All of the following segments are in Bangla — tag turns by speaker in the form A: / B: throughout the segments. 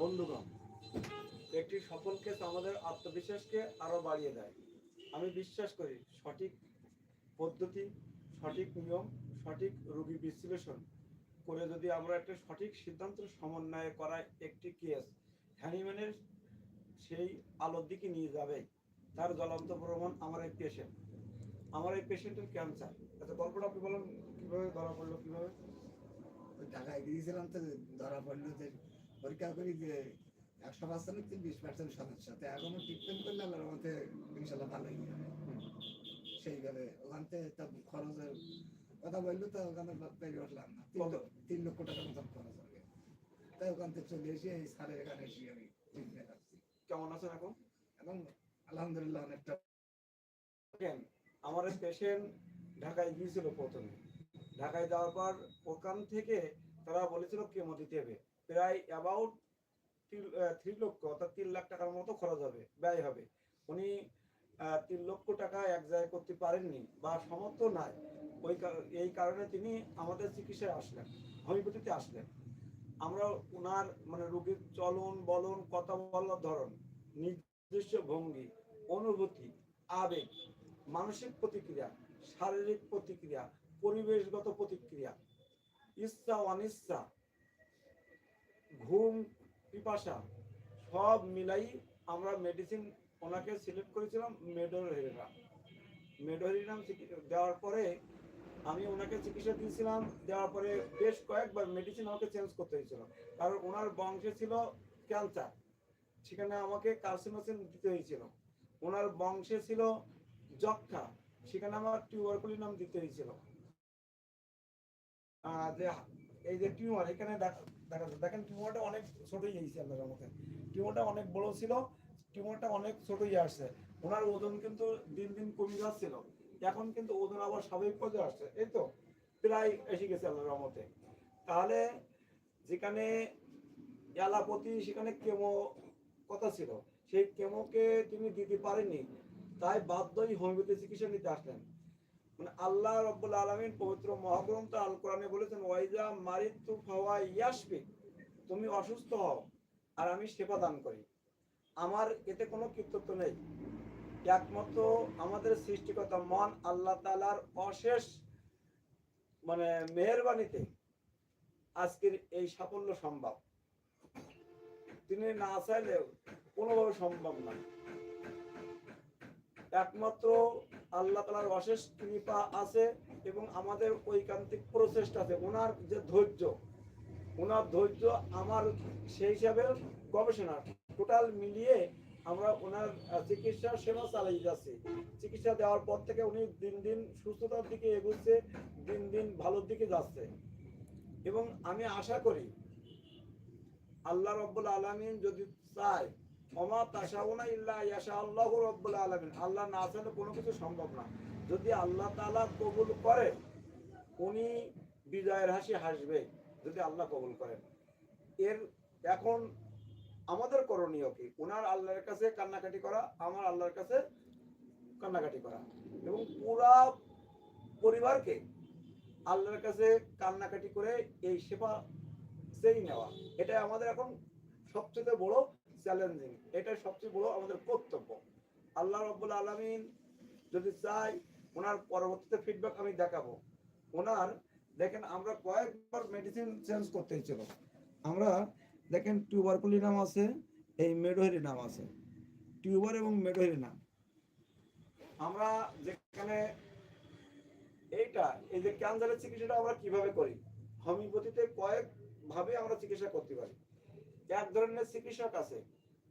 A: বন্ধুগণ, একটি সফল কেস আমাদের আত্মবিশ্বাসকে আরও বাড়িয়ে দেয়। আমি বিশ্বাস করি সঠিক পদ্ধতি, সঠিক নিয়ম, সঠিক রোগী বিশ্লেষণ করে যদি আমরা একটা সঠিক সিদ্ধান্ত সমন্বয় করা একটি কেস হ্যানিম্যানের সেই আলোর দিকে নিয়ে যাবে, তার জ্বলন্ত প্রমাণ আমার এই পেশেন্ট আমার এই পেশেন্টের ক্যান্সার আচ্ছা গল্পটা আপনি বলেন, কীভাবে ধরা পড়ল, কীভাবে?
B: ঢাকায় গিয়েছিলাম তো ধরা পড়ল যে পরীক্ষা করি যে একশো পার্সেন্ট বিশ পার্সেন্ট সমস্যা তো এখনও ট্রিটমেন্ট করলে আল্লাহর মধ্যে ইনশাল্লাহ ভালোই হবে। সেইভাবে ওখান থেকে তা খরচের কথা বলল তো ওখানে পেরে উঠলাম না। তিন লক্ষ টাকার মতন খরচ হবে। তাই ওখান থেকে চলে এসে এই স্যারের এখানে এসে আমি ট্রিটমেন্ট আসছি
A: কেমন আছেন এখন?
B: এবং আলহামদুলিল্লাহ অনেকটা
A: আমার পেশেন্ট ঢাকায় গিয়েছিল প্রথমে। ঢাকায় যাওয়ার পর ওখান থেকে তারা বলেছিল কেমো দিতে হবে। প্রায় অ্যাবাউট থ্রি লক্ষ অর্থাৎ তিন লাখ টাকার মতো খরচ হবে, ব্যয় হবে। উনি তিন লক্ষ টাকা এক জায়গায় করতে পারেননি বা সমর্থ নাই। ওই এই কারণে তিনি আমাদের চিকিৎসায় আসলেন, হোমিওপ্যাথিতে আসলেন। আমরা ওনার মানে রোগীর চলন, বলন, কথা বলার ধরন, নির্দিষ্ট ভঙ্গি, অনুভূতি, আবেগ, মানসিক প্রতিক্রিয়া, শারীরিক প্রতিক্রিয়া পরিবেশগত প্রতিক্রিয়া। ইচ্ছা, অনিচ্ছা, ঘুম, পিপাসা, সব মিলাই আমরা মেডিসিন ওনাকে সিলেক্ট করেছিলাম মেডোহেরিনাম। মেডোহেরিনাম দেওয়ার পরে আমি ওনাকে চিকিৎসা দিয়েছিলাম, দেওয়ার পরে বেশ কয়েকবার মেডিসিন আমাকে চেঞ্জ করতে হয়েছিল। কারণ ওনার বংশে ছিল ক্যান্সার সেখানে আমাকে কার্সিনোসিন দিতে হয়েছিল। ওনার বংশে ছিল যক্ষা সেখানে আমার টিউবারকুলিনাম দিতে হয়েছিল। যে, এই যে টিউমার, এখানে দেখা যাচ্ছে দেখেন টিউমারটা অনেক ছোটই হয়েছে আল্লাহর মতে। টিউমারটা অনেক বড় ছিল, টিউমারটা অনেক ছোটই আসছে। ওনার ওজন কিন্তু দিন দিন কমে যাচ্ছিল। এখন কিন্তু ওজন আবার স্বাভাবিক পর্যায়ে আসছে, এই তো? প্রায় এসে গেছে আল্লাহর রহমতে। তাহলে যেখানে এলাপতি, সেখানে কেমো কথা ছিল। সেই কেমোকে তিনি দিতে পারেননি। তাই বাধ্যই হোমিওপ্যাথি চিকিৎসা নিতে আসলেন। মানে আল্লাহ রব্বুল আলমিন পবিত্র মহাগ্রন্থ আল কোরআনে বলেছেন, ওয়াইজা ফাওয়া ইয়াসফি তুমি অসুস্থ হও আর আমি সেবা দান করি। আমার এতে কোনো কৃতিত্ব নেই। একমাত্র আমাদের মন আল্লাহ তালার অশেষ মানে মেহরবানিতে আজকের এই সাফল্য সম্ভব। তিনি না চাইলেও কোনোভাবে সম্ভব নয়। একমাত্র আল্লাহ তালার অশেষ কৃপা আছে এবং আমাদের ঐকান্তিক প্রচেষ্টা আছে। ওনার যে ধৈর্য, ওনার ধৈর্য আমার সেই হিসাবে গবেষণা টোটাল মিলিয়ে আমরা ওনার চিকিৎসা সেবা চালিয়ে যাচ্ছি। চিকিৎসা দেওয়ার পর থেকে উনি দিন দিন সুস্থতার দিকে এগুচ্ছে, দিন দিন ভালোর দিকে যাচ্ছে। এবং আমি আশা করি আল্লাহ রব্বুল আলমিন যদি চায় আল্লাহ না কোনো কিছু সম্ভব না। যদি আল্লাহ তাআলা কবুল করে, উনি বিজয়ের হাসি হাসবে, যদি আল্লাহ কবুল করেন। এর এখন আমাদের করণীয় কি? ওনার আল্লাহর কাছে কান্নাকাটি করা, আমার আল্লাহর কাছে কান্নাকাটি করা। এবং পুরা পরিবারকে আল্লাহর কাছে কান্নাকাটি করে এই সেবা, সেই নেওয়া। এটা আমাদের এখন সবচেয়ে বড় চ্যালেঞ্জিং এটা সবচেয়ে বড় আমাদের কর্তব্য। আল্লাহ রব্বুল আলমিন যদি চাই ওনার পরবর্তীতে ফিডব্যাক আমি দেখাবো। ওনার, দেখেন আমরা কয়েকবার মেডিসিন চেঞ্জ করতে হয়েছিল আমরা, দেখেন টিউবারকুলি নাম আছে, এই মেডোহেরি নাম আছে। টিউবার এবং মেডোহেরি নাম। আমরা যেখানে, এইটা, এই যে ক্যান্সারের চিকিৎসাটা আমরা কীভাবে করি? হোমিওপ্যাথিতে কয়েক ভাবে আমরা চিকিৎসা করতে পারি। এক ধরনের চিকিৎসক আছে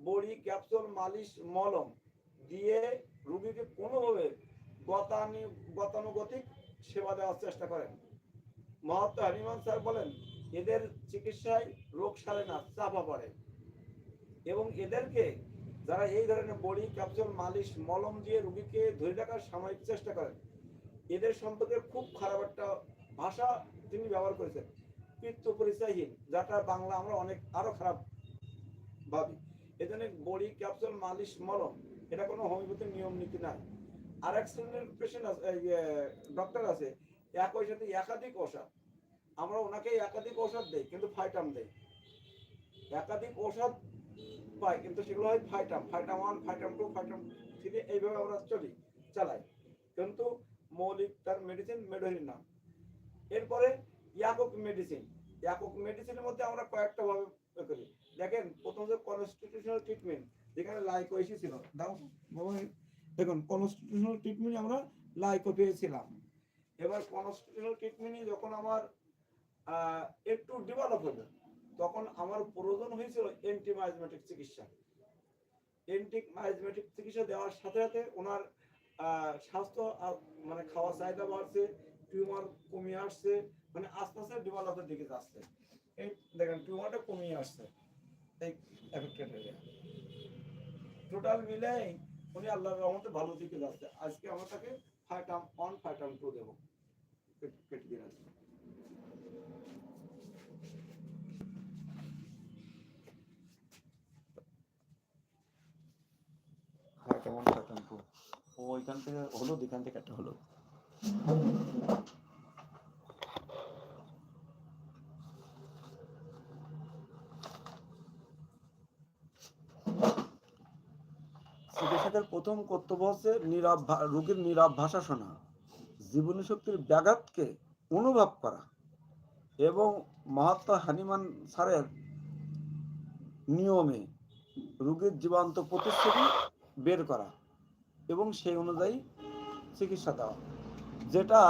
A: বড়ি, ক্যাপসুল, মালিশ, মলম দিয়ে রুগীকে কোনোভাবে গতানি, গতানুগতিক সেবা দেওয়ার চেষ্টা করেন। মহাত্মা হরিমান স্যার বলেন, এদের চিকিৎসায় রোগ সারে না, চাপা পড়ে। এবং এদেরকে যারা এই ধরনের বড়ি, ক্যাপসুল, মালিশ, মলম দিয়ে রুগীকে ধরে রাখার সাময়িক চেষ্টা করেন, এদের সম্পর্কে খুব খারাপ একটা ভাষা তিনি ব্যবহার করেছেন। পিত্ত পরিচয়হীন যাটা বাংলা আমরা অনেক আরও খারাপ ভাবি। এজন্য বড়ি ক্যাপসুল মালিশ মলম, এটা কোনো হোমিওপ্যাথির নিয়ম নীতি নাই। আর এক শ্রেণির পেশেন্ট আছে ডক্টর আছে, একই সাথে একাধিক ওষুধ আমরা ওনাকে একাধিক ঔষধ দেই, কিন্তু ফাইটাম দেই। একাধিক ঔষধ পাই, কিন্তু সেগুলো হয় ফাইটাম ফাইটাম ওয়ান ফাইটাম টু ফাইটাম থ্রি এইভাবে আমরা চলি, চালাই। কিন্তু মৌলিক তার মেডিসিন মেডোহিন না। এরপরে ইয়াকক মেডিসিন ইয়াকক মেডিসিনের মধ্যে আমরা কয়েকটা ভাবে করি। দেখেন, প্রথম যে কনস্টিটিউশনাল ট্রিটমেন্ট যেখানে লাইকো এসেছিল দাও দেখুন কনস্টিটিউশনাল ট্রিটমেন্ট আমরা লাইকো পেয়েছিলাম। এবার কনস্টিটিউশনাল ট্রিটমেন্টে যখন আমার একটু ডেভেলপ হলো, তখন আমার প্রয়োজন হয়েছিল অ্যান্টিমাইজমেটিক চিকিৎসা। অ্যান্টিমাইজমেটিক চিকিৎসা দেওয়ার সাথে সাথে ওনার স্বাস্থ্য মানে খাওয়া চাহিদা বাড়ছে টিউমার কমিয়ে আসছে মানে আস্তে আস্তে ডেভেলপের দিকে যাচ্ছে। এই দেখেন টিউমারটা কমিয়ে আসছে। টোটাল মিলে উনি আল্লাহর রহমতে ভালো দিকে যাচ্ছে। আজকে আমরা তাকে ফাইটাম অন ফাইটাম টু দেবো। কেটে দিয়ে ফাইটাম অন টু ওইখান থেকে হলুদ, এখান থেকে একটা হলুদ। চিকিৎসকের প্রথম কর্তব্য হচ্ছে নীরব রোগীর নীরব ভাষা শোনা। জীবনী শক্তির ব্যাঘাতকে অনুভব করা। এবং মহাত্মা হানিমান স্যারের নিয়মে রোগীর জীবন্ত প্রতিশ্রুতি বের করা এবং সেই অনুযায়ী চিকিৎসা দেওয়া। যেটা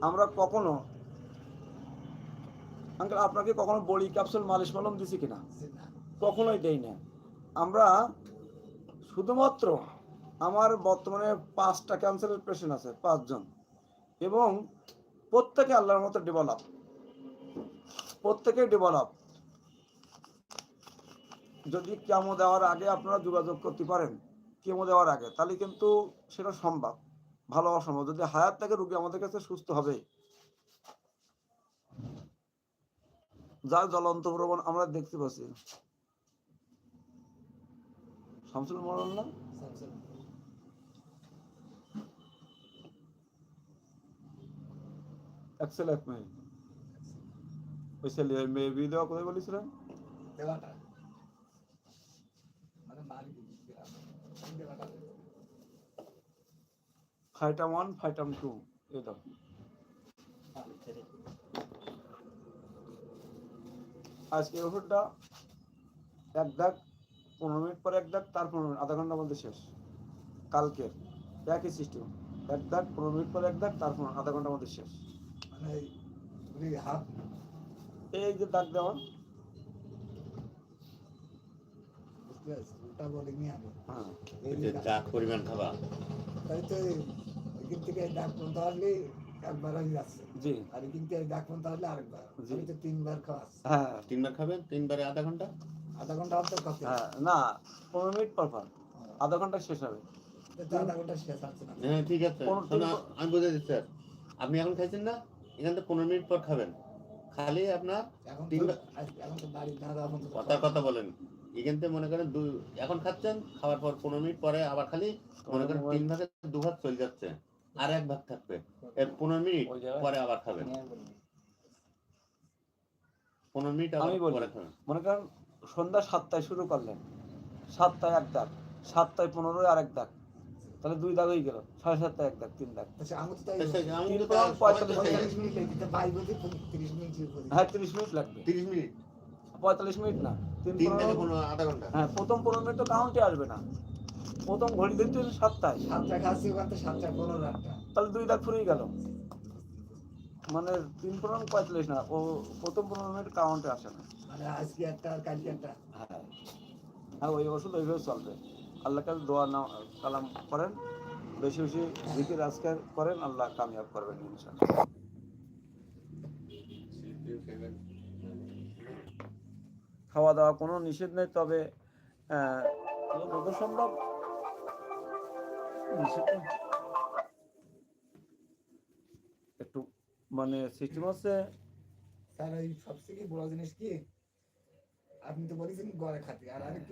A: আমরা কখনো আঙ্কেল আপনাকে কখনো বড়ি ক্যাপসুল মালিশ মলম দিছি কিনা? কখনোই দেই না আমরা শুধুমাত্র আমার বর্তমানে পাঁচটা ক্যান্সারের পেশেন্ট আছে, পাঁচজন। এবং প্রত্যেকে আল্লাহর মতো ডেভেলপ প্রত্যেকে ডেভেলপ যদি কেমো দেওয়ার আগে আপনারা যোগাযোগ করতে পারেন, কেমো দেওয়ার আগে, তাহলে কিন্তু সেটা সম্ভব। ভালো অসম্ভব যদি হায়াত থেকে, রুগী আমাদের কাছে সুস্থ হবে। যার জ্বলন্ত প্রবণ আমরা দেখতে পাচ্ছি। শামসুল মরল না?
B: সামসুল।
A: এক্সেল এক মেয়ে ওই বিয়ে দেওয়া কোথায় বলেছিলেন?
B: দেওয়াটা। মানে দেওয়াটা
A: ফাইটাম ওয়ান ফাইটাম টু এ দাও। আজকে এই ওষুধটা এক দাগ পনেরো মিনিট পরে এক দাগ তার পনেরো মিনিট আধা ঘণ্টার মধ্যে শেষ। কালকের একই সিস্টেম এক দাগ পনেরো মিনিট পরে এক দাগ তার পনেরো আধা ঘণ্টার মধ্যে শেষ।
B: মানে
A: এই যে দাগ দেওয়া।
B: বুঝতে পারছি ওটা বলে নিয়ে
A: হ্যাঁ।
B: এই
C: যে ডাক পরিমাণ খাবা
B: তাই তো এখান থেকে ডাক পর্যন্ত আসলে একবার যাচ্ছে।
A: জি।
B: আর এখান থেকে ডাক পর্যন্ত আসলে আরেকবার।
A: জি।
B: আমি তো তিনবার খাওয়া
A: হ্যাঁ।
C: তিনবার খাবেন? তিনবারে আধা ঘণ্টা?
B: আধা ঘণ্টা
A: হ্যাঁ না পনেরো মিনিট পর পর। আধা ঘণ্টা শেষ হবে।
B: আধা ঘণ্টা শেষ না।
C: হ্যাঁ ঠিক আছে।
A: পনেরো-
C: আমি বুঝে দিচ্ছি স্যার। আপনি এখন খাইছেন না? এখান থেকে পনেরো মিনিট পর খাবেন। খালি আপনার কথা কথা বলেন। এখান থেকে মনে করেন দুই এখন খাচ্ছেন খাওয়ার পর পনেরো মিনিট পরে আবার খালি মনে করেন তিন ভাগে দু ভাগ চলে যাচ্ছে। আর এক ভাগ থাকবে। এর পনেরো মিনিট
A: ওই জায়গায়
C: পরে আবার খাবেন। পনেরো মিনিট
A: আমি বলি। মনে করেন সন্ধ্যা সাতটায় শুরু করলেন। সাতটায় এক দাগ সাতটায় পনেরোয় আর এক দাগ তাহলে দুই দাগ হয়ে গেল সাড়ে সাতটায় এক দাগ তিন দাগ।
B: আচ্ছা, বলি।
A: হ্যাঁ তিরিশ মিনিট লাগবে।
C: তিরিশ মিনিট?
A: পঁয়তাল্লিশ মিনিট না হ্যাঁ প্রথম পনেরো মিনিট তো কাউন্টে আসবে না। প্রথম ঘড়ি দেখতে হচ্ছে সাতটায়।
B: সাতটা খাচ্ছি ওখান থেকে সাতটা পনেরো
A: তাহলে দুই দাগ ফুরিয়ে গেল। মানে তিন পনেরো পঁয়তাল্লিশ না ও প্রথম পনেরো মিনিট কাউন্টে আসে না।
B: আজকে একটা আর কালকে
A: হ্যাঁ হ্যাঁ ওই ওষুধ ওইভাবে চলবে। আল্লাহ কাছে দোয়া না কালাম করেন। বেশি বেশি জিকির, আজকার করেন, আল্লাহ কামিয়াব করবেন ইনশাআল্লাহ। খাওয়া দাওয়া কোনো নিষেধ নেই, তবে যত সম্ভব। একটু মানে সিস্টেম হচ্ছে
B: স্যার ওই সবথেকে বড় জিনিস কি? আপনি তো বলেছেন গড়ে খাতে আর আরেকটি